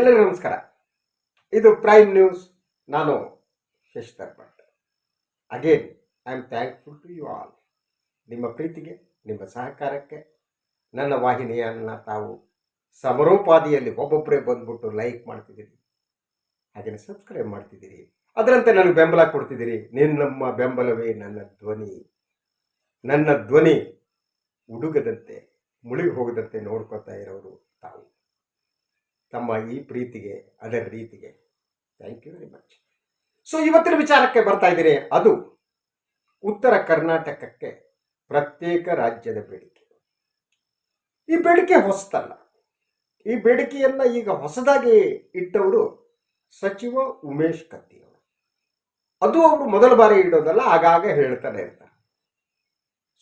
ಎಲ್ಲರಿಗೂ ನಮಸ್ಕಾರ. ಇದು ಪ್ರೈಮ್ ನ್ಯೂಸ್ ನಾನು Shashidhar Bhat again I am thankful to you all ನಿಮ್ಮ ಪ್ರೀತಿಗೆ, ನಿಮ್ಮ ಸಹಕಾರಕ್ಕೆ, ನನ್ನ ವಾಹಿನಿಯನ್ನು ತಾವು ಸಮರೋಪಾದಿಯಲ್ಲಿ ಒಬ್ಬೊಬ್ಬರೇ ಬಂದ್ಬಿಟ್ಟು ಲೈಕ್ ಮಾಡ್ತಿದ್ದೀರಿ. ಹಾಗೆಯೇ ಸಬ್ಸ್ಕ್ರೈಬ್ ಮಾಡ್ತಿದ್ದೀರಿ. ಅದರಂತೆ ನನಗೆ ಬೆಂಬಲ ಕೊಡ್ತಿದ್ದೀರಿ. ನಿನ್ನಮ್ಮ ಬೆಂಬಲವೇ ನನ್ನ ಧ್ವನಿ. ನನ್ನ ಧ್ವನಿ ಉಡುಗದಂತೆ, ಮುಳುಗಿ ಹೋಗದಂತೆ ನೋಡ್ಕೊತಾ ಇರೋರು ತಾವು. ತಮ್ಮ ಈ ಪ್ರೀತಿಗೆ ಅದರ ರೀತಿಗೆ thank you very much so ಇವತ್ತಿನ ವಿಚಾರಕ್ಕೆ ಬರ್ತಾ ಇದ್ದೀರಿ. ಅದು ಉತ್ತರ ಕರ್ನಾಟಕಕ್ಕೆ ಪ್ರತ್ಯೇಕ ರಾಜ್ಯದ ಬೇಡಿಕೆ. ಈ ಬೇಡಿಕೆ ಹೊಸತಲ್ಲ. ಈ ಬೇಡಿಕೆಯನ್ನ ಈಗ ಹೊಸದಾಗಿ ಇಟ್ಟವರು ಸಚಿವ ಉಮೇಶ್ ಕತ್ತಿ ಅವರು. ಅದು ಅವರು ಮೊದಲ ಬಾರಿ ಇಡೋದಲ್ಲ, ಆಗಾಗ ಹೇಳ್ತಾರೆ ಇರ್ತಾರೆ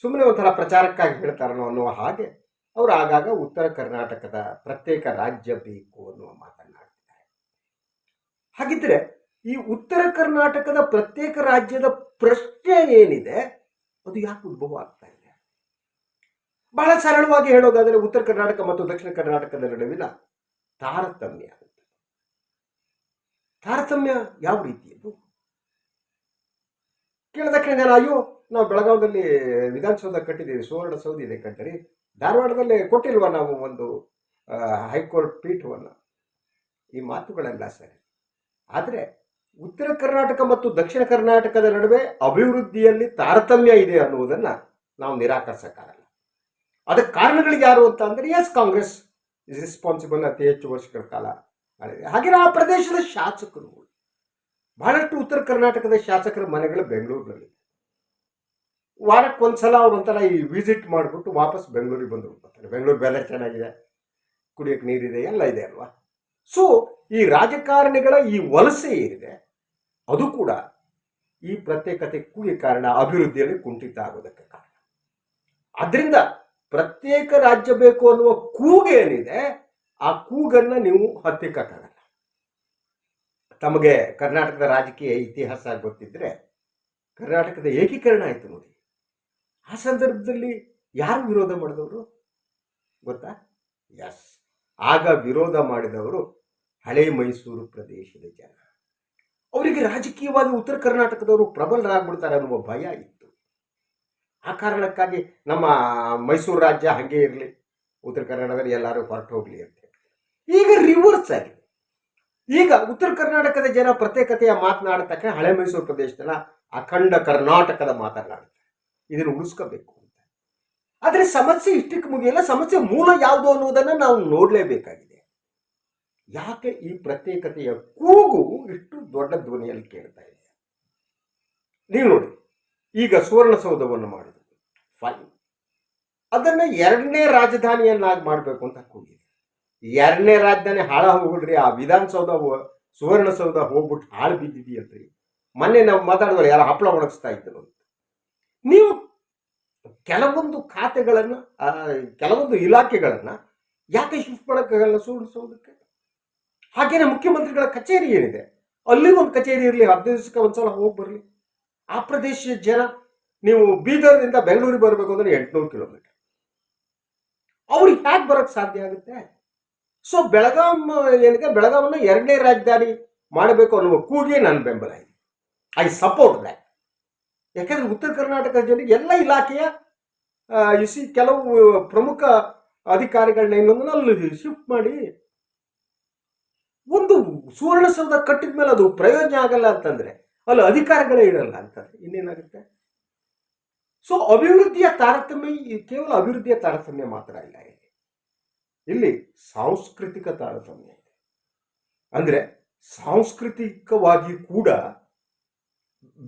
ಸುಮ್ಮನೆ ಒಂಥರ ಪ್ರಚಾರಕ್ಕಾಗಿ ಹೇಳ್ತಾರನೋ ಅನ್ನುವ ಹಾಗೆ ಅವರು ಆಗಾಗ ಉತ್ತರ ಕರ್ನಾಟಕದ ಪ್ರತ್ಯೇಕ ರಾಜ್ಯ ಬೇಕು ಅನ್ನುವ ಮಾತನಾಡ್ತಿದ್ದಾರೆ ಹಾಗಿದ್ರೆ ಈ ಉತ್ತರ ಕರ್ನಾಟಕದ ಪ್ರತ್ಯೇಕ ರಾಜ್ಯದ ಪ್ರಶ್ನೆ ಏನಿದೆ, ಅದು ಯಾಕೆ ಉದ್ಭವ ಆಗ್ತಾ ಇದೆ? ಬಹಳ ಸರಳವಾಗಿ ಹೇಳೋದಾದರೆ ಉತ್ತರ ಕರ್ನಾಟಕ ಮತ್ತು ದಕ್ಷಿಣ ಕರ್ನಾಟಕದ ನಡುವಿನ ತಾರತಮ್ಯ ತಾರತಮ್ಯ ಯಾವ ರೀತಿಯದು? ಕೇಳದಕ್ಕೆ ಅಯ್ಯೋ, ನಾವು ಬೆಳಗಾವದಲ್ಲಿ ವಿಧಾನಸೌಧ ಕಟ್ಟಿದ್ದೀವಿ, ಸುವರ್ಣ ಸೌಧ ಇದೆ ಕಟ್ಟಿರಿ ಧಾರವಾಡದಲ್ಲಿ ಕೊಟ್ಟಿಲ್ವ ನಾವು ಒಂದು ಹೈಕೋರ್ಟ್ ಪೀಠವನ್ನು? ಈ ಮಾತುಗಳೆಲ್ಲ ಸರಿ. ಆದರೆ ಉತ್ತರ ಕರ್ನಾಟಕ ಮತ್ತು ದಕ್ಷಿಣ ಕರ್ನಾಟಕದ ನಡುವೆ ಅಭಿವೃದ್ಧಿಯಲ್ಲಿ ತಾರತಮ್ಯ ಇದೆ ಅನ್ನುವುದನ್ನು ನಾವು ನಿರಾಕರಿಸಕ್ಕಾಗಲ್ಲ. ಅದಕ್ಕೆ ಕಾರಣಗಳಿಗೆ ಯಾರು ಅಂತ ಅಂದರೆ ಎಸ್ ಕಾಂಗ್ರೆಸ್ ಇಸ್ ರೆಸ್ಪಾನ್ಸಿಬಲ್ ಅತಿ ಹೆಚ್ಚು ವರ್ಷಗಳ ಕಾಲ ಹಾಗೆ ಆ ಪ್ರದೇಶದ ಶಾಸಕರು. ಬಹಳಷ್ಟು ಉತ್ತರ ಕರ್ನಾಟಕದ ಶಾಸಕರ ಮನೆಗಳು ಬೆಂಗಳೂರಿನಲ್ಲಿ ವಾರಕ್ಕೊಂದ್ಸಲ ಅವ್ರು ಒಂಥರ ಈ ವಿಸಿಟ್ ಮಾಡಿಬಿಟ್ಟು ವಾಪಸ್ ಬೆಂಗಳೂರಿಗೆ ಬಂದು ಬರ್ತಾರೆ ಬೆಂಗಳೂರು ಬೆಲೆ ಚೆನ್ನಾಗಿದೆ. ಕುಡಿಯೋಕ್ಕೆ ನೀರಿದೆ, ಎಲ್ಲ ಇದೆ ಅಲ್ವಾ? ಸೊ ಈ ರಾಜಕಾರಣಿಗಳ ಈ ವಲಸೆ ಏನಿದೆ, ಅದು ಕೂಡ ಈ ಪ್ರತ್ಯೇಕತೆ ಈ ಕಾರಣ ಅಭಿವೃದ್ಧಿಯಲ್ಲಿ ಕುಂಠಿತ ಆಗೋದಕ್ಕೆ ಕಾರಣ. ಅದರಿಂದ ಪ್ರತ್ಯೇಕ ರಾಜ್ಯ ಬೇಕು ಅನ್ನುವ ಕೂಗು ಏನಿದೆ, ಆ ಕೂಗನ್ನ ನೀವು ಹತ್ತಿಕ್ಕಾಗಲ್ಲ ತಮಗೆ ಕರ್ನಾಟಕದ ರಾಜಕೀಯ ಇತಿಹಾಸ ಗೊತ್ತಿದ್ರೆ ಕರ್ನಾಟಕದ ಏಕೀಕರಣ ಆಯಿತು ನೋಡಿ. ಆ ಸಂದರ್ಭದಲ್ಲಿ ಯಾರು ವಿರೋಧ ಮಾಡಿದವರು? ಗೊತ್ತಾ? ಎಸ್ ಆಗ ವಿರೋಧ ಮಾಡಿದವರು ಹಳೆ ಮೈಸೂರು ಪ್ರದೇಶದ ಜನ. ಅವರಿಗೆ ರಾಜಕೀಯವಾಗಿ ಉತ್ತರ ಕರ್ನಾಟಕದವರು ಪ್ರಬಲರಾಗ್ಬಿಡ್ತಾರೆ ಅನ್ನುವ ಭಯ ಇತ್ತು. ಆ ಕಾರಣಕ್ಕಾಗಿ ನಮ್ಮ ಮೈಸೂರು ರಾಜ್ಯ ಹಾಗೆ ಇರಲಿ, ಉತ್ತರ ಕರ್ನಾಟಕದಲ್ಲಿ ಎಲ್ಲರೂ ಹೊರಟು ಹೋಗ್ಲಿ ಅಂತ ಈಗ ರಿವರ್ಸ್ ಆಗಿದೆ. ಈಗ ಉತ್ತರ ಕರ್ನಾಟಕದ ಜನ ಪ್ರತ್ಯೇಕತೆಯ ಮಾತನಾಡತಕ್ಕ ಹಳೆ ಮೈಸೂರು ಪ್ರದೇಶದ ಅಖಂಡ ಕರ್ನಾಟಕದ ಮಾತನಾಡುತ್ತಾರೆ ಇದನ್ನು ಉಳಿಸ್ಕೋಬೇಕು ಅಂತ. ಆದರೆ ಸಮಸ್ಯೆ ಇಷ್ಟಕ್ಕೆ ಮುಗಿಯಲ್ಲ, ಸಮಸ್ಯೆ ಮೂಲ ಯಾವುದು ಅನ್ನೋದನ್ನು ನಾವು ನೋಡಲೇಬೇಕಾಗಿದೆ. ಯಾಕೆ ಈ ಪ್ರತ್ಯೇಕತೆಯ ಕೂಗು ಇಷ್ಟು ದೊಡ್ಡ ಧ್ವನಿಯಲ್ಲಿ ಕೇಳ್ತಾ ಇದೆ? ನೀವು ನೋಡಿ. ಈಗ ಸುವರ್ಣಸೌಧವನ್ನು ಮಾಡುದು. ಫೈನ್ ಅದನ್ನು ಎರಡನೇ ರಾಜಧಾನಿಯನ್ನಾಗಿ ಮಾಡಬೇಕು ಅಂತ ಕೂಗಿದೆ. ಎರಡನೇ ರಾಜಧಾನಿ ಹಾಳ ಹೋಗ್ಬಿಡ್ರಿ ಆ ವಿಧಾನಸೌಧ ಸುವರ್ಣಸೌಧ ಹೋಗ್ಬಿಟ್ಟು ಹಾಳು ಬಿದ್ದಿದೆಯಲ್ರಿ ಮೊನ್ನೆ ನಾವು ಮಾತಾಡಿದ್ರೆ ಯಾರು ಹಪ್ಪಳ ಒಣಗಿಸ್ತಾ ಇದ್ದರು ನೀವು ಕೆಲವೊಂದು ಖಾತೆಗಳನ್ನು ಕೆಲವೊಂದು ಇಲಾಖೆಗಳನ್ನು ಯಾಕೆ ಶಿಫ್ಟ್ ಮಾಡೋಕ್ಕಾಗಲ್ಲ ಸೋಡಿಸೋದಕ್ಕೆ ಹಾಗೇನೆ ಮುಖ್ಯಮಂತ್ರಿಗಳ ಕಚೇರಿ ಏನಿದೆ? ಅಲ್ಲಿ ಒಂದು ಕಚೇರಿ ಇರಲಿ ಹದಿನೈದು ದಿವಸಕ್ಕೆ ಒಂದ್ಸಲ ಹೋಗಿ ಬರಲಿ. ಆ ಪ್ರದೇಶದ ಜನ, ನೀವು ಬೀದರ್ನಿಂದ ಬೆಂಗಳೂರಿಗೆ ಬರಬೇಕು ಅಂದ್ರೆ ಎಂಟುನೂರು ಕಿಲೋಮೀಟರ್. ಅವ್ರಿಗೆ ಹ್ಯಾಕ್ ಬರೋಕ್ಕೆ ಸಾಧ್ಯ ಆಗುತ್ತೆ? ಸೊ ಬೆಳಗಾಂ, ಏನಿದೆ? ಬೆಳಗಾವನ್ನ ಎರಡನೇ ರಾಜಧಾನಿ ಮಾಡಬೇಕು ಅನ್ನುವ ಕೂಗಿ ನನ್ನ ಬೆಂಬಲ ಇದೆ. ಐ ಸಪೋರ್ಟ್ ದ್ಯಾಟ್ ಯಾಕಂದ್ರೆ ಉತ್ತರ ಕರ್ನಾಟಕದ ಜನರಿಗೆ ಎಲ್ಲ ಇಲಾಖೆಯ ಇಸಿ ಕೆಲವು ಪ್ರಮುಖ ಅಧಿಕಾರಿಗಳನ್ನ ಇನ್ನೊಂದು ಅಲ್ಲಿ ಶಿಫ್ಟ್ ಮಾಡಿ ಒಂದು ಸುವರ್ಣಸೌಧ ಕಟ್ಟಿದ ಮೇಲೆ ಅದು ಪ್ರಯೋಜನ ಆಗಲ್ಲ ಅಂತಂದ್ರೆ, ಅಲ್ಲಿ ಅಧಿಕಾರಿಗಳೇ ಇರಲ್ಲ ಅಂತಂದರೆ ಇನ್ನೇನಾಗುತ್ತೆ? ಸೊ ಅಭಿವೃದ್ಧಿಯ ತಾರತಮ್ಯ ಕೇವಲ ಅಭಿವೃದ್ಧಿಯ ತಾರತಮ್ಯ ಮಾತ್ರ ಇಲ್ಲ ಇಲ್ಲಿ. ಇಲ್ಲಿ ಸಾಂಸ್ಕೃತಿಕ ತಾರತಮ್ಯ ಇದೆ. ಅಂದ್ರೆ ಸಾಂಸ್ಕೃತಿಕವಾಗಿ ಕೂಡ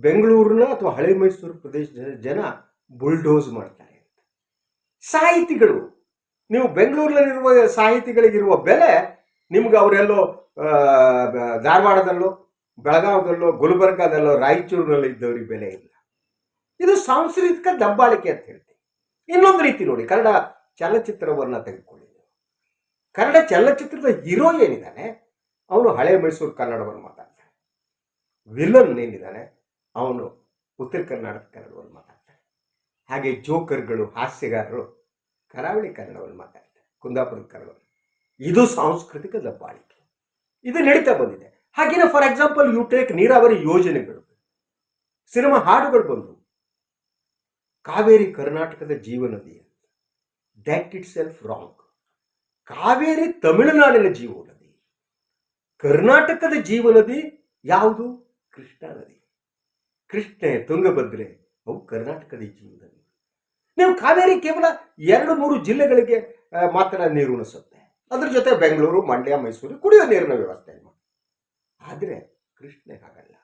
ಬೆಂಗಳೂರಿನ ಅಥವಾ ಹಳೆ ಮೈಸೂರು ಪ್ರದೇಶದ ಜನ ಬುಲ್ಡೋಸ್ ಮಾಡ್ತಾರೆ ಸಾಹಿತಿಗಳು, ನೀವು ಬೆಂಗಳೂರಿನಲ್ಲಿರುವ ಸಾಹಿತಿಗಳಿಗಿರುವ ಬೆಲೆ ನಿಮ್ಗೆ ಅವರೆಲ್ಲೋ ಧಾರವಾಡದಲ್ಲೋ, ಬೆಳಗಾವದಲ್ಲೋ, ಗುಲ್ಬರ್ಗಾದಲ್ಲೋ, ರಾಯಚೂರಿನಲ್ಲಿ ಇದ್ದವ್ರಿಗೆ ಬೆಲೆ ಇಲ್ಲ. ಇದು ಸಾಂಸ್ಕೃತಿಕ ದಬ್ಬಾಳಿಕೆ ಅಂತ ಹೇಳ್ತೀವಿ. ಇನ್ನೊಂದು ರೀತಿ ನೋಡಿ, ಕನ್ನಡ ಚಲನಚಿತ್ರವನ್ನ ತೆಗೆದುಕೊಳ್ಳಿ ಕನ್ನಡ ಚಲನಚಿತ್ರದ ಹೀರೋ ಏನಿದ್ದಾನೆ? ಅವನು ಹಳೆ ಮೈಸೂರು ಕನ್ನಡವನ್ನು ಮಾತಾಡ್ತಾನೆ. ವಿಲನ್ ಏನಿದ್ದಾನೆ? ಅವನು ಉತ್ತರ ಕರ್ನಾಟಕ ಕನ್ನಡವನ್ನು ಮಾತಾಡ್ತಾನೆ. ಹಾಗೆ ಜೋಕರ್ಗಳು, ಹಾಸ್ಯಗಾರರು ಕರಾವಳಿ ಕನ್ನಡವನ್ನು ಮಾತಾಡ್ತಾರೆ, ಕುಂದಾಪುರದ ಕನ್ನಡವನ್ನು. ಇದು ಸಾಂಸ್ಕೃತಿಕ ದಬ್ಬಾಳಿಕೆ. ಇದು ನಡೀತಾ ಬಂದಿದೆ. ಹಾಗೇನೆ ಫಾರ್ ಎಕ್ಸಾಂಪಲ್ ಯು ಟೇಕ್ ನೀರಾವರಿ ಯೋಜನೆಗಳು. ಸಿನಿಮಾ ಹಾಡುಗಳು ಬಂದವು. ಕಾವೇರಿ ಕರ್ನಾಟಕದ ಜೀವನದಿ that itself wrong Kaveri ತಮಿಳುನಾಡಿನ ಜೀವನದಿ. ಕರ್ನಾಟಕದ ಜೀವನದಿ ಯಾವುದು? ಕೃಷ್ಣಾ ನದಿ. ಕೃಷ್ಣೆ ತುಂಗಭದ್ರೆ ಅವು ಕರ್ನಾಟಕದ ಜೀವನದಿ ನೀವು ಕಾವೇರಿ ಕೇವಲ ಎರಡು ಮೂರು ಜಿಲ್ಲೆಗಳಿಗೆ ಮಾತ್ರ ನೀರು ಉಣಿಸುತ್ತೆ. ಅದ್ರ ಜೊತೆ ಬೆಂಗಳೂರು, ಮಂಡ್ಯ, ಮೈಸೂರು ಕುಡಿಯೋ ನೀರಿನ ವ್ಯವಸ್ಥೆ ಆದರೆ ಕೃಷ್ಣೆ ಹಾಗಲ್ಲ.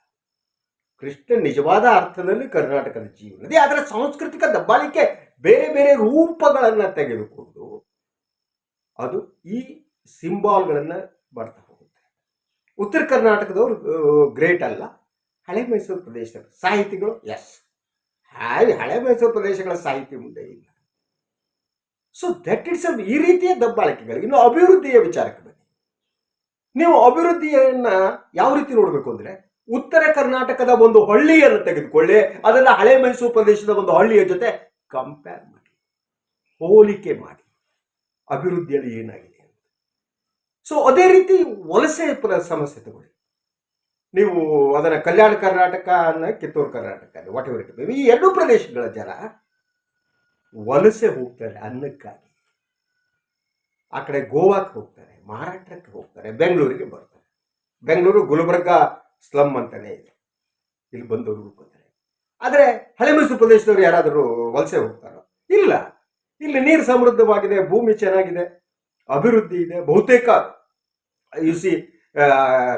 ಕೃಷ್ಣ ನಿಜವಾದ ಅರ್ಥದಲ್ಲಿ ಕರ್ನಾಟಕದ ಜೀವನದಿ ಅದರ ಸಾಂಸ್ಕೃತಿಕ ದಬ್ಬಾಳಿಕೆ ಬೇರೆ ಬೇರೆ ರೂಪಗಳನ್ನು ತೆಗೆದುಕೊಂಡು ಅದು ಈ ಸಿಂಬಾಲ್ಗಳನ್ನು ಬರ್ತಾ ಹೋಗುತ್ತೆ. ಉತ್ತರ ಕರ್ನಾಟಕದವರು ಗ್ರೇಟ್ ಅಲ್ಲ. ಹಳೆ ಮೈಸೂರು ಪ್ರದೇಶದ ಸಾಹಿತಿಗಳು? ಎಸ್ ಹಾಗೆ ಹಳೆ ಮೈಸೂರು ಪ್ರದೇಶಗಳ ಸಾಹಿತಿ ಮುಂದೆ ಇಲ್ಲ. ಸೊ ದಟ್ ಇಟ್ಸ್ ಈ ರೀತಿಯ ದಬ್ಬಾಳಿಕೆಗಳು ಇನ್ನು ಅಭಿವೃದ್ಧಿಯ ವಿಚಾರಕ್ಕೆ ಬನ್ನಿ. ನೀವು ಅಭಿವೃದ್ಧಿಯನ್ನ ಯಾವ ರೀತಿ ನೋಡಬೇಕು ಅಂದ್ರೆ ಉತ್ತರ ಕರ್ನಾಟಕದ ಒಂದು ಹಳ್ಳಿಯನ್ನು ತೆಗೆದುಕೊಳ್ಳಿ ಅದನ್ನ ಹಳೆ ಮೈಸೂರು ಪ್ರದೇಶದ ಒಂದು ಹಳ್ಳಿಯ ಜೊತೆ ಕಂಪೇರ್ ಮಾಡಿ, ಹೋಲಿಕೆ ಮಾಡಿ. ಅಭಿವೃದ್ಧಿಯಲ್ಲಿ ಏನಾಗಿದೆ ಸೊ ಅದೇ ರೀತಿ ವಲಸೆ ಸಮಸ್ಯೆ ತಗೊಳ್ಳಿ. ನೀವು ಅದರ ಕಲ್ಯಾಣ ಕರ್ನಾಟಕ ಅನ್ನ Kittur Karnataka whatever it ಈ ಎರಡೂ ಪ್ರದೇಶಗಳ ಜನ ವಲಸೆ ಹೋಗ್ತಾರೆ ಅನ್ನಕ್ಕಾಗಿ. ಆ ಕಡೆ ಗೋವಾಕ್ಕೆ ಹೋಗ್ತಾರೆ, ಮಹಾರಾಷ್ಟ್ರಕ್ಕೆ ಹೋಗ್ತಾರೆ, ಬೆಂಗಳೂರಿಗೆ ಬರ್ತಾರೆ. ಬೆಂಗಳೂರು ಗುಲ್ಬರ್ಗ ಸ್ಲಮ್ ಅಂತಾನೆ ಇದೆ. ಇಲ್ಲಿ ಬಂದವರು ಬಂದರೆ ಆದರೆ ಹಳೆ ಮೈಸೂರು ಪ್ರದೇಶದವರು ಯಾರಾದರೂ ವಲಸೆ ಹೋಗ್ತಾರೋ? ಇಲ್ಲ. ಇಲ್ಲಿ ನೀರು ಸಮೃದ್ಧವಾಗಿದೆ, ಭೂಮಿ ಚೆನ್ನಾಗಿದೆ, ಅಭಿವೃದ್ಧಿ ಇದೆ, ಬಹುತೇಕ. ಯು ಸಿ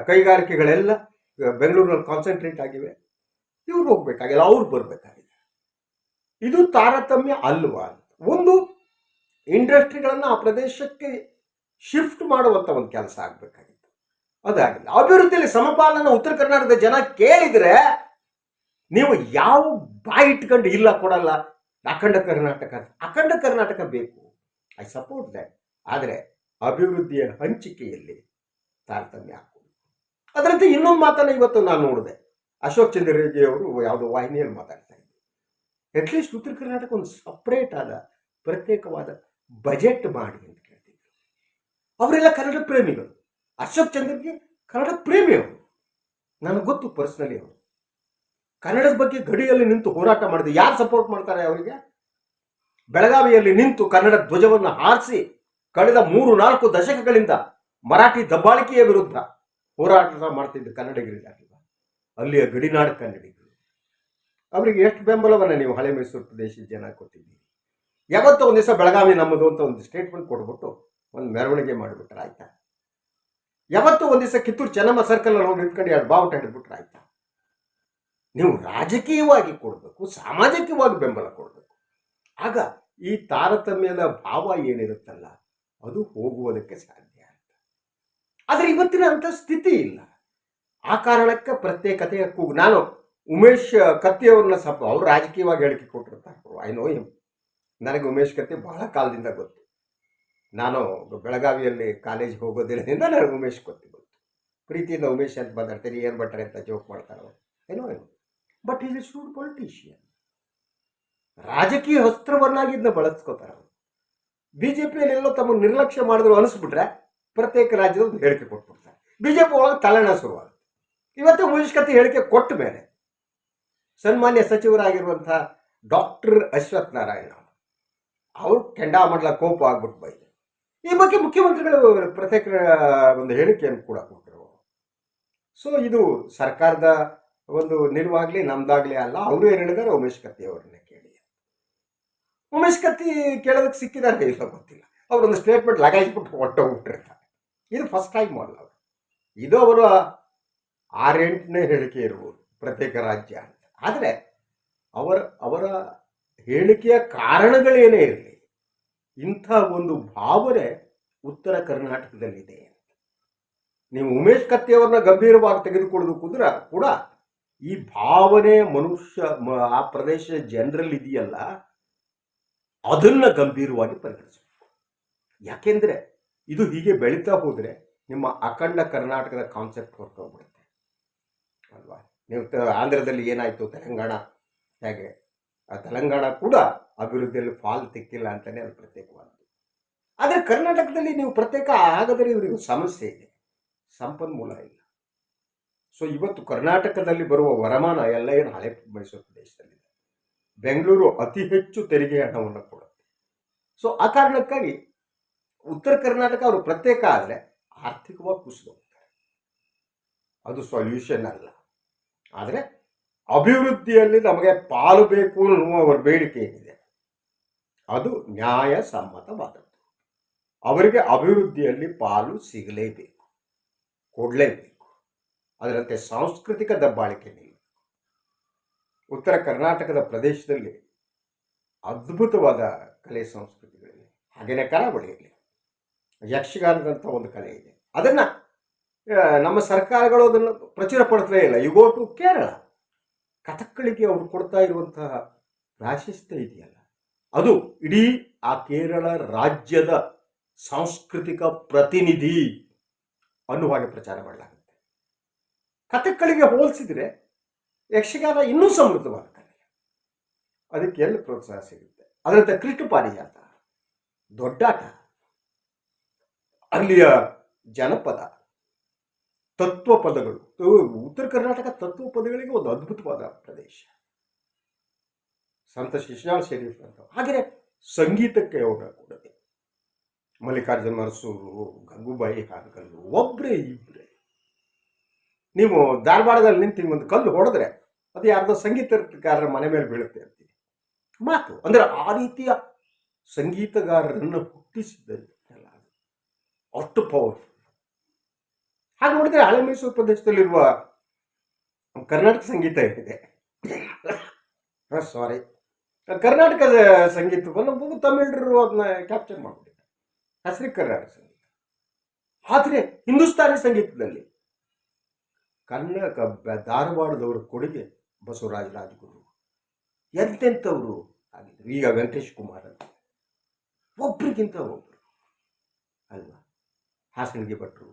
ಕೈಗಾರಿಕೆಗಳೆಲ್ಲ ಬೆಂಗಳೂರಿನಲ್ಲಿ ಕಾನ್ಸಂಟ್ರೇಟ್ ಆಗಿವೆ. ಇವ್ರು ಹೋಗ್ಬೇಕಾಗಿಲ್ಲ, ಅವ್ರು ಬರಬೇಕಾಗಿದೆ. ಇದು ತಾರತಮ್ಯ ಅಲ್ವಾ ಒಂದು ಇಂಡಸ್ಟ್ರಿಗಳನ್ನು ಆ ಪ್ರದೇಶಕ್ಕೆ ಶಿಫ್ಟ್ ಮಾಡುವಂಥ ಒಂದು ಕೆಲಸ ಆಗಬೇಕಾಗಿತ್ತು. ಅದಾಗಿಲ್ಲ. ಅಭಿವೃದ್ಧಿಯಲ್ಲಿ ಸಮಪಾಲನ ಉತ್ತರ ಕರ್ನಾಟಕದ ಜನ ಕೇಳಿದ್ರೆ ನೀವು ಯಾವ ಬಾಯಿ ಇಟ್ಕೊಂಡು ಇಲ್ಲ ಕೊಡಲ್ಲ. ಅಖಂಡ ಕರ್ನಾಟಕ ಅಖಂಡ ಕರ್ನಾಟಕ ಬೇಕು. ಐ ಸಪೋರ್ಟ್ ದ್ಯಾಟ್ ಆದರೆ ಅಭಿವೃದ್ಧಿಯ ಹಂಚಿಕೆಯಲ್ಲಿ ತಾರತಮ್ಯ ಅದರಂತೆ ಇನ್ನೊಂದು ಮಾತನ್ನ ಇವತ್ತು ನಾನು ನೋಡಿದೆ. ಅಶೋಕ್ ಚಂದ್ರರೆಡ್ಡಿ ಅವರು ಯಾವುದೋ ವಾಹಿನಿಯಲ್ಲಿ ಮಾತಾಡ್ತಾ ಇದ್ರು ಅಟ್ಲೀಸ್ಟ್ ಉತ್ತರ ಕರ್ನಾಟಕ ಒಂದು ಸಪ್ರೇಟ್ ಆದ, ಪ್ರತ್ಯೇಕವಾದ ಬಜೆಟ್ ಮಾಡಿ ಅಂತ ಕೇಳ್ತಿದ್ರು. ಅವರೆಲ್ಲ ಕನ್ನಡ ಪ್ರೇಮಿಗಳು. ಅಶೋಕ್ ಚಂದ್ರಗೆ ಕನ್ನಡ ಪ್ರೇಮಿ ಅವರು. ನನಗೆ ಗೊತ್ತು ಪರ್ಸನಲಿ ಅವರು. ಕನ್ನಡದ ಬಗ್ಗೆ ಗಡಿಯಲ್ಲಿ ನಿಂತು ಹೋರಾಟ ಮಾಡಿದೆ ಯಾರು ಸಪೋರ್ಟ್ ಮಾಡ್ತಾರೆ ಅವರಿಗೆ? ಬೆಳಗಾವಿಯಲ್ಲಿ ನಿಂತು ಕನ್ನಡ ಧ್ವಜವನ್ನು ಹಾರಿಸಿ, ಕಳೆದ ಮೂರು ನಾಲ್ಕು ದಶಕಗಳಿಂದ ಮರಾಠಿ ದಬ್ಬಾಳಿಕೆಯ ವಿರುದ್ಧ ಹೋರಾಟ ಮಾಡ್ತಿದ್ದ ಕನ್ನಡಿಗರಿಗಾಗಿಲ್ಲ ಅಲ್ಲಿಯ ಗಡಿನಾಡು ಕನ್ನಡಿಗರು. ಅವರಿಗೆ ಎಷ್ಟು ಬೆಂಬಲವನ್ನು ನೀವು ಹಳೆ ಮೈಸೂರು ಪ್ರದೇಶದ ಜನ ಕೊಟ್ಟಿದ್ದೀರಿ? ಯಾವತ್ತೋ ಒಂದು ದಿವಸ ಬೆಳಗಾವಿ ನಮ್ಮದು ಅಂತ ಒಂದು ಸ್ಟೇಟ್ಮೆಂಟ್ ಕೊಟ್ಬಿಟ್ಟು ಒಂದು ಮೆರವಣಿಗೆ ಮಾಡಿಬಿಟ್ರೆ ಆಯ್ತಾ? ಯಾವತ್ತೋ ಒಂದು ದಿವಸ ಕಿತ್ತೂರು ಚೆನ್ನಮ್ಮ ಸರ್ಕಲ್ ಅಲ್ಲಿ ಹೋಗಿ ನಿಂತ್ಕೊಂಡು ಎರಡು ಬಾವುಟ ಹಿಡಿದ್ಬಿಟ್ರೆ ಆಯ್ತಾ? ನೀವು ರಾಜಕೀಯವಾಗಿ ಕೊಡಬೇಕು, ಸಾಮಾಜಿಕವಾಗಿ ಬೆಂಬಲ ಕೊಡಬೇಕು. ಆಗ ಈ ತಾರತಮ್ಯದ ಭಾವ ಏನಿರುತ್ತಲ್ಲ, ಅದು ಹೋಗುವುದಕ್ಕೆ ಸಾಧ್ಯ. ಆದರೆ ಇವತ್ತಿನ ಅಂಥ ಸ್ಥಿತಿ ಇಲ್ಲ. ಆ ಕಾರಣಕ್ಕೆ ಪ್ರತ್ಯೇಕತೆ ಕೂಗು. ನಾನು ಉಮೇಶ್ ಕತ್ತಿಯವ್ರನ್ನ ಸ್ವಲ್ಪ ಅವ್ರು ರಾಜಕೀಯವಾಗಿ ಹೇಳಿಕೆ ಕೊಟ್ಟಿರ್ತಾರೆ. ಐ ನೋ ಹಿಮ್ ನನಗೆ ಉಮೇಶ್ ಕತ್ತಿ ಬಹಳ ಕಾಲದಿಂದ ಗೊತ್ತು. ನಾನು ಬೆಳಗಾವಿಯಲ್ಲಿ ಕಾಲೇಜ್ ಹೋಗೋದಿರೋದ್ರಿಂದ ನನಗೆ ಉಮೇಶ್ ಕತ್ತಿ ಗೊತ್ತು. ಪ್ರೀತಿಯಿಂದ ಉಮೇಶ್ ಅಂತ ಮಾತಾಡ್ತೀನಿ ಏನು ಬಟ್ರೆ ಅಂತ ಜೋಕ್ ಮಾಡ್ತಾರೆ ಅವರು. ಏನೋ ಏನು but is a shrewd politician ರಾಜಕೀಯ ಅಸ್ತ್ರವನ್ನಾಗಿ ಇದನ್ನ ಬಳಸ್ಕೋತಾರೆ ಅವರು. ಬಿ ಜೆ ಪಿಯಲ್ಲಿ ಎಲ್ಲೋ ತಮ್ಮ ನಿರ್ಲಕ್ಷ್ಯ ಮಾಡಿದ್ರು ಅನಿಸ್ಬಿಟ್ರೆ ಪ್ರತ್ಯೇಕ ರಾಜ್ಯದ ಒಂದು ಹೇಳಿಕೆ ಕೊಟ್ಬಿಡ್ತಾರೆ. ಪಿ ಒಳಗೆ ತಲೆಣ ಶುರುವಾಗುತ್ತೆ. ಇವತ್ತು ಕತ್ತಿ ಹೇಳಿಕೆ ಕೊಟ್ಟ ಮೇಲೆ ಸನ್ಮಾನ್ಯ ಸಚಿವರಾಗಿರುವಂಥ ಡಾಕ್ಟರ್ ಅಶ್ವಥ್ ನಾರಾಯಣ ಅವರು ಕೆಂಡಾಮಂಡಲ ಕೋಪ ಆಗ್ಬಿಟ್ಟು ಬೈದೆ ಈ ಬಗ್ಗೆ ಮುಖ್ಯಮಂತ್ರಿಗಳು ಪ್ರತ್ಯೇಕ, ಒಂದು ಹೇಳಿಕೆಯನ್ನು ಕೂಡ ಕೊಟ್ಟರು. ಸೊ ಇದು ಸರ್ಕಾರದ ಒಂದು ನಿಲುವಾಗ್ಲಿ, ನಮ್ದಾಗ್ಲಿ ಅಲ್ಲ, ಅವರು ಏನು ಹೇಳಿದಾರೆ ಉಮೇಶ್ ಕತ್ತಿ ಅವ್ರನ್ನ ಕೇಳಿ ಉಮೇಶ್ ಕತ್ತಿ ಕೇಳೋದಕ್ಕೆ ಸಿಕ್ಕಿದ್ದಾರೆ ಇಲ್ಲ ಗೊತ್ತಿಲ್ಲ. ಅವರೊಂದು ಸ್ಟೇಟ್ಮೆಂಟ್ ಲಗಾಯಿಸ್ಬಿಟ್ಟು ಹೊಟ್ಟೋಗ್ಬಿಟ್ಟಿರ್ತಾರೆ ಇದು ಫಸ್ಟ್ ಟೈಮ್ ಅಲ್ಲ ಇದು ಅವರ ಆರೆಂಟನೇ ಹೇಳಿಕೆ ಇರ್ಬೋದು, ಪ್ರತ್ಯೇಕ ರಾಜ್ಯ ಅಂತ. ಆದರೆ ಅವರ ಅವರ ಹೇಳಿಕೆಯ ಕಾರಣಗಳೇನೇ ಇರಲಿ, ಇಂಥ ಒಂದು ಭಾವನೆ ಉತ್ತರ ಕರ್ನಾಟಕದಲ್ಲಿದೆ ನೀವು ಉಮೇಶ್ ಕತ್ತಿಯವರನ್ನ ಗಂಭೀರವಾಗಿ ತೆಗೆದುಕೊಳ್ಳೋದು ಕುದ್ರ ಕೂಡ ಈ ಭಾವನೆ ಮನುಷ್ಯ ಆ ಪ್ರದೇಶದ ಜನರಲ್ಲಿ ಇದೆಯಲ್ಲ, ಅದನ್ನ ಗಂಭೀರವಾಗಿ ಪರಿಗಣಿಸಬೇಕು. ಯಾಕೆಂದ್ರೆ ಇದು ಹೀಗೆ ಬೆಳೀತಾ ಹೋದರೆ ನಿಮ್ಮ ಅಖಂಡ ಕರ್ನಾಟಕದ ಕಾನ್ಸೆಪ್ಟ್ ಹೊರಟೋಗ್ಬಿಡುತ್ತೆ ಅಲ್ವಾ? ನೀವು ಆಂಧ್ರದಲ್ಲಿ ಏನಾಯಿತು, ತೆಲಂಗಾಣ ಹೇಗೆ? ಆ ತೆಲಂಗಾಣ ಕೂಡ ಅಭಿವೃದ್ಧಿಯಲ್ಲಿ ಫಾಲ್ ತಿಕ್ಕಿಲ್ಲ ಅಂತಲೇ ಅದು ಪ್ರತ್ಯೇಕವಾದದ್ದು. ಆದರೆ ಕರ್ನಾಟಕದಲ್ಲಿ ನೀವು ಪ್ರತ್ಯೇಕ ಆಗದರೆ ಇವರಿಗೆ ಸಮಸ್ಯೆ ಇದೆ. ಸಂಪನ್ಮೂಲ ಇಲ್ಲ. ಸೊ ಇವತ್ತು ಕರ್ನಾಟಕದಲ್ಲಿ ಬರುವ ವರಮಾನ ಎಲ್ಲ ಏನು ಹಳೆ ಮೈಸೂರು ಪ್ರದೇಶದಲ್ಲಿದೆ. ಬೆಂಗಳೂರು ಅತಿ ಹೆಚ್ಚು ತೆರಿಗೆ ಹಣವನ್ನು ಕೊಡುತ್ತೆ. ಸೊ ಆ ಕಾರಣಕ್ಕಾಗಿ ಉತ್ತರ ಕರ್ನಾಟಕ ಅವರು ಪ್ರತ್ಯೇಕ ಆದರೆ ಆರ್ಥಿಕವಾಗಿ ಕುಸಿದು ಹೋಗ್ತಾರೆ ಅದು ಸೊಲ್ಯೂಷನ್ ಅಲ್ಲ. ಆದರೆ ಅಭಿವೃದ್ಧಿಯಲ್ಲಿ ನಮಗೆ ಪಾಲು ಬೇಕು ಅನ್ನುವ ಅವರ ಬೇಡಿಕೆ ಏನಿದೆ? ಅದು ನ್ಯಾಯಸಮ್ಮತವಾದದ್ದು. ಅವರಿಗೆ ಅಭಿವೃದ್ಧಿಯಲ್ಲಿ ಪಾಲು ಸಿಗಲೇಬೇಕು. ಕೊಡಲೇಬೇಕು. ಅದರಂತೆ ಸಾಂಸ್ಕೃತಿಕ ದಬ್ಬಾಳಿಕೆ ನಿಲ್ಲಬೇಕು ಉತ್ತರ ಕರ್ನಾಟಕದ ಪ್ರದೇಶದಲ್ಲಿ ಅದ್ಭುತವಾದ ಕಲೆ ಸಂಸ್ಕೃತಿಗಳಿವೆ ಹಾಗೆಯೇ ಕರಾವಳಿಯಲ್ಲಿ. ಯಕ್ಷಗಾನದಂಥ ಒಂದು ಕಲೆ ಇದೆ. ಅದನ್ನು ನಮ್ಮ ಸರ್ಕಾರಗಳು ಅದನ್ನು ಪ್ರಚುರಪಡಿಸಲೇ ಇಲ್ಲ. ಯು ಗೋ ಟು ಕೇರಳ ಕಥಕ್ಕಳಿಗೆ ಅವರು ಕೊಡ್ತಾ ಇರುವಂತಹ ಪ್ರಾಶಸ್ತ್ಯ ಇದೆಯಲ್ಲ. ಅದು ಇಡೀ ಆ ಕೇರಳ ರಾಜ್ಯದ ಸಾಂಸ್ಕೃತಿಕ ಪ್ರತಿನಿಧಿ ಅನ್ನುವ ಹಾಗೆ ಪ್ರಚಾರ ಮಾಡಲಾಗುತ್ತೆ. ಕಥಕ್ಕಳಿಗೆ ಹೋಲಿಸಿದರೆ ಯಕ್ಷಗಾನ ಇನ್ನೂ ಸಮೃದ್ಧವಾದ ಕಲೆ. ಅದಕ್ಕೆ ಎಲ್ಲಿ ಪ್ರೋತ್ಸಾಹ ಸಿಗುತ್ತೆ? ಅದರಂತೆ ಕೃಷ್ಣ ಪಾರಿಜಾತ ದೊಡ್ಡಾಟ ಅಲ್ಲಿಯ ಜನಪದ ತತ್ವ ಪದಗಳು ಉತ್ತರ ಕರ್ನಾಟಕ ತತ್ವ ಪದಗಳಿಗೆ ಒಂದು ಅದ್ಭುತವಾದ ಪ್ರದೇಶ. ಸಂತ ಶಿಶುನಾಳ್ ಶರೀಫ್ ಅಂತ. ಸಂಗೀತಕ್ಕೆ ಅವರ ಕೊಡದೆ ಮಲ್ಲಿಕಾರ್ಜುನ ಮರಸೂರು, ಗಂಗೂಬಾಯಿ ಹಾನಗಲ್ಲು ಒಬ್ಬರೇ ಇಬ್ಬರೇ ನೀವು ಧಾರವಾಡದಲ್ಲಿ ನಿಂತು ಒಂದು ಕಲ್ಲು ಹೊಡೆದ್ರೆ ಅದು ಯಾರ್ದೋ ಸಂಗೀತಗಾರರ ಮನೆ ಮೇಲೆ ಬೀಳುತ್ತೆ ಅಂತೀವಿ ಮಾತು. ಅಂದ್ರೆ ಆ ರೀತಿಯ ಸಂಗೀತಗಾರರನ್ನು ಹುಟ್ಟಿಸಿದ ಎಲ್ಲ ಅದು. ಅಷ್ಟು ಪವರ್ಫುಲ್ ಹಾಗೆ ನೋಡಿದ್ರೆ ಹಳೆ ಮೈಸೂರು ಪ್ರದೇಶದಲ್ಲಿರುವ ಕರ್ನಾಟಕ ಸಂಗೀತ ಏನಿದೆ ಸಾರಿ ಕರ್ನಾಟಕದ ಸಂಗೀತವನ್ನು ತಮಿಳರು ಅದನ್ನ ಕ್ಯಾಪ್ಚರ್ ಮಾಡಿಬಿಟ್ಟಿದ್ದಾರೆ ಹಸಿರು ಕರ್ನಾಟಕ ಸಂಗೀತ. ಆದರೆ ಹಿಂದೂಸ್ತಾನಿ ಸಂಗೀತದಲ್ಲಿ ಬ- ಧಾರವಾಡದವರ ಕೊಡುಗೆ ಬಸವರಾಜ ರಾಜಗುರು. ಎಂತೆಂಥವರು ಆಗಿದ್ರು? ಈಗ ವೆಂಕಟೇಶ್ ಕುಮಾರ್ ಅಂತ. ಒಬ್ರಿಗಿಂತ ಒಬ್ರು. ಅಲ್ವಾ? ಹಾಸನಿಗೆ ಭಟ್ರು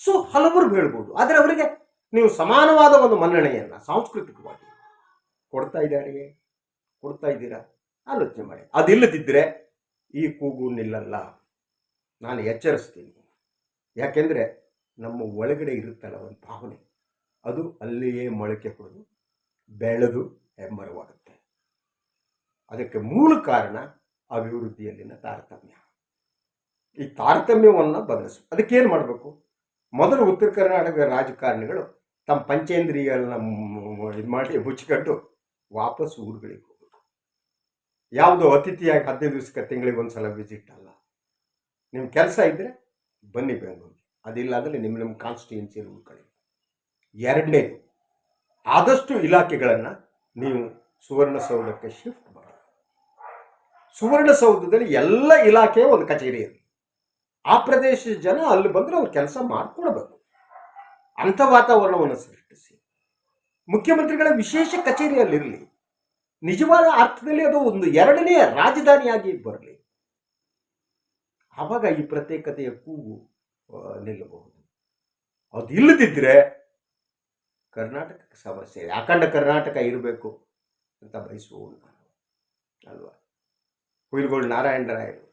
ಸೊ ಹಲವರು ಹೇಳ್ಬೋದು. ಆದರೆ ಅವರಿಗೆ ನೀವು ಸಮಾನವಾದ ಒಂದು ಮನ್ನಣೆಯನ್ನು ಸಾಂಸ್ಕೃತಿಕವಾಗಿ ಕೊಡ್ತಾ ಇದ್ದಾರೆ. ಕೊಡ್ತಾ ಇದ್ದೀರಾ? ಆಲೋಚನೆ ಮಾಡಿ. ಅದಿಲ್ಲದಿದ್ದರೆ ಈ ಕೂಗು ನಿಲ್ಲಲ್ಲ. ನಾನು ಎಚ್ಚರಿಸ್ತೀನಿ. ಯಾಕೆಂದರೆ ನಮ್ಮ ಒಳಗಡೆ ಇರುತ್ತಲ್ಲ ಒಂದು ಭಾವನೆ, ಅದು ಅಲ್ಲಿಯೇ ಮೊಳಕೆ ಹೊಡೆದು ಬೆಳೆದು ಹೆಮ್ಮರವಾಗುತ್ತೆ. ಅದಕ್ಕೆ ಮೂಲ ಕಾರಣ ಅಭಿವೃದ್ಧಿಯಲ್ಲಿನ ತಾರತಮ್ಯ. ಈ ತಾರತಮ್ಯವನ್ನು ಬದಲಿಸು. ಅದಕ್ಕೇನು ಮಾಡಬೇಕು? ಮೊದಲು ಉತ್ತರ ಕರ್ನಾಟಕದ ರಾಜಕಾರಣಿಗಳು ತಮ್ಮ ಪಂಚೇಂದ್ರಿಯಗಳನ್ನ ಇದು ಮಾಡಿ ಮುಚ್ಚಿಕೊಂಡು ವಾಪಸ್ ಊರುಗಳಿಗೆ ಹೋಗಬೇಕು ಯಾವುದೋ ಅತಿಥಿಯಾಗಿ ಹದಿನೈದು ದಿವಸಕ್ಕೆ ತಿಂಗಳಿಗೆ ಒಂದು ಸಲ ವಿಸಿಟ್ ಅಲ್ಲ. ನಿಮ್ಮ ಕೆಲಸ ಇದ್ದರೆ ಬನ್ನಿ ಬೆಂಗಳೂರಿಗೆ. ಅದಿಲ್ಲ ಅಂದರೆ ನಿಮ್ಮ ನಿಮ್ಮ ಕಾನ್ಸ್ಟಿಟ್ಯೂನ್ಸಿಯಲ್ಲಿ ಉಳ್ಕೊಳ್ಳಿ ಎರಡನೇದು, ಆದಷ್ಟು ಇಲಾಖೆಗಳನ್ನು ನೀವು ಸುವರ್ಣಸೌಧಕ್ಕೆ ಶಿಫ್ಟ್ ಮಾಡಿ. ಸುವರ್ಣಸೌಧದಲ್ಲಿ ಎಲ್ಲ ಇಲಾಖೆಯ ಒಂದು ಕಚೇರಿ ಇರಲಿ ಆ ಪ್ರದೇಶದ ಜನ ಅಲ್ಲಿ ಬಂದರೆ ಅವ್ರು ಕೆಲಸ ಮಾಡಿಕೊಡ್ಬೇಕು. ಅಂಥ ವಾತಾವರಣವನ್ನು ಸೃಷ್ಟಿಸಿ. ಮುಖ್ಯಮಂತ್ರಿಗಳ ವಿಶೇಷ ಕಚೇರಿಯಲ್ಲಿರಲಿ. ನಿಜವಾದ ಅರ್ಥದಲ್ಲಿ ಅದು ಒಂದು ಎರಡನೆಯ ರಾಜಧಾನಿಯಾಗಿ ಬರಲಿ. ಆವಾಗ ಈ ಪ್ರತ್ಯೇಕತೆಯ ಕೂಗು ನಿಲ್ಲಬಹುದು. ಅದು ಇಲ್ಲದಿದ್ದರೆ ಕರ್ನಾಟಕಕ್ಕೆ ಸಮಸ್ಯೆ ಇದೆ. ಅಖಂಡ ಕರ್ನಾಟಕ ಇರಬೇಕು ಅಂತ ಬಯಸುವವರು ನಾನು. ಅಲ್ವಾ? ಹುಯಿಲ್ಗೋಳ್ ನಾರಾಯಣರಾಯರು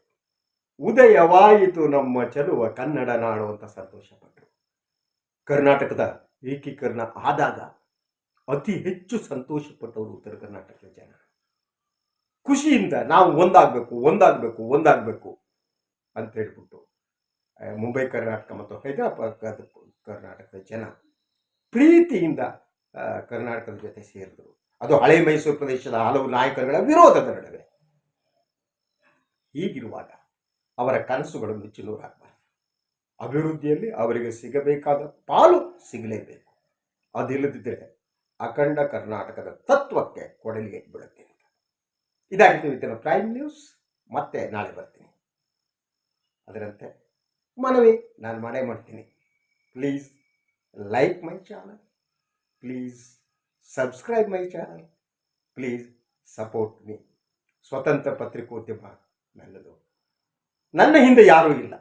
ಉದಯವಾಯಿತು ನಮ್ಮ ಚೆಲುವ ಕನ್ನಡ ನಾಡು ಅಂತ ಸಂತೋಷಪಟ್ಟರು ಕರ್ನಾಟಕದ ಏಕೀಕರಣ ಆದಾಗ ಅತಿ ಹೆಚ್ಚು ಸಂತೋಷಪಟ್ಟವರು ಉತ್ತರ ಕರ್ನಾಟಕದ ಜನ. ಖುಷಿಯಿಂದ ನಾವು ಒಂದಾಗಬೇಕು ಒಂದಾಗಬೇಕು ಒಂದಾಗಬೇಕು ಅಂತ ಹೇಳ್ಬಿಟ್ಟು ಮುಂಬೈ ಕರ್ನಾಟಕ ಮತ್ತು ಹೈದರಾಬಾದ್ ಕರ್ನಾಟಕದ ಜನ ಪ್ರೀತಿಯಿಂದ ಕರ್ನಾಟಕದ ಜೊತೆ ಸೇರಿದರು. ಅದು ಹಳೆ ಮೈಸೂರು ಪ್ರದೇಶದ ಹಲವು ನಾಯಕರುಗಳ ವಿರೋಧದ ನಡುವೆ. ಹೀಗಿರುವಾಗ ಅವರ ಕನಸುಗಳು ನುಚ್ಚುನೂರಾಗಬಾರದು ಅಭಿವೃದ್ಧಿಯಲ್ಲಿ ಅವರಿಗೆ ಸಿಗಬೇಕಾದ ಪಾಲು ಸಿಗಲೇಬೇಕು. ಅದಿಲ್ಲದಿದ್ದರೆ ಅಖಂಡ ಕರ್ನಾಟಕದ ತತ್ವಕ್ಕೆ ಕೊಡಲಿಗೆ ಬೀಳುತ್ತೆ ಅಂತ. ಇದಾಗಿತ್ತು ಇವತ್ತಿನ ಪ್ರೈಮ್ ನ್ಯೂಸ್ ಮತ್ತೆ ನಾಳೆ ಬರ್ತೀನಿ. ಅದರಂತೆ ಮನವಿ ನಾನು ಮನೆ ಮಾಡ್ತೀನಿ. Please like my channel please subscribe my channel please support me ಸ್ವತಂತ್ರ ಪತ್ರಿಕೋದ್ಯಮ ನನ್ನದು. ನನ್ನ ಹಿಂದೆ ಯಾರೂ ಇಲ್ಲ.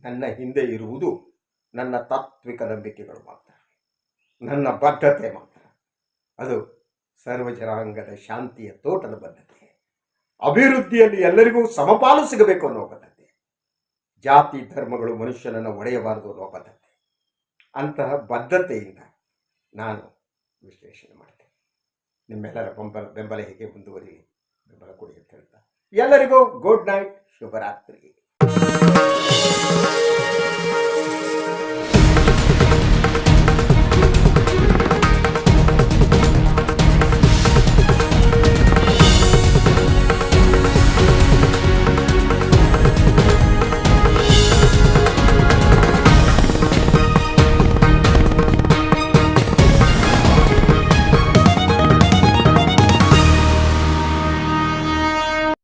ನನ್ನ ಹಿಂದೆ ಇರುವುದು ನನ್ನ ತಾತ್ವಿಕ ನಂಬಿಕೆಗಳು ಮಾತ್ರ. ನನ್ನ ಬದ್ಧತೆ ಮಾತ್ರ. ಅದು ಸರ್ವ ಜನಾಂಗದ ಶಾಂತಿಯ ತೋಟದ ಬದ್ಧತೆ. ಅಭಿವೃದ್ಧಿಯಲ್ಲಿ ಎಲ್ಲರಿಗೂ ಸಮಪಾಲು ಸಿಗಬೇಕು ಅನ್ನೋ ಬದ್ಧತೆ. ಜಾತಿ, ಧರ್ಮಗಳು, ಮನುಷ್ಯನನ್ನು ಒಡೆಯಬಾರದು ಅನ್ನೋ ಬದ್ಧತೆ. ಅಂತಹ ಬದ್ಧತೆಯಿಂದ ನಾನು ವಿಶ್ಲೇಷಣೆ ಮಾಡ್ತೇನೆ. ನಿಮ್ಮೆಲ್ಲರ ಬೆಂಬಲ ಬೆಂಬಲ ಹೇಗೆ ಮುಂದುವರಿಲಿ? ಬೆಂಬಲ ಕೊಡಿ ಅಂತ ಹೇಳ್ತಾ. ಎಲ್ಲರಿಗೂ ಗುಡ್ ನೈಟ್ శుభరాత్రి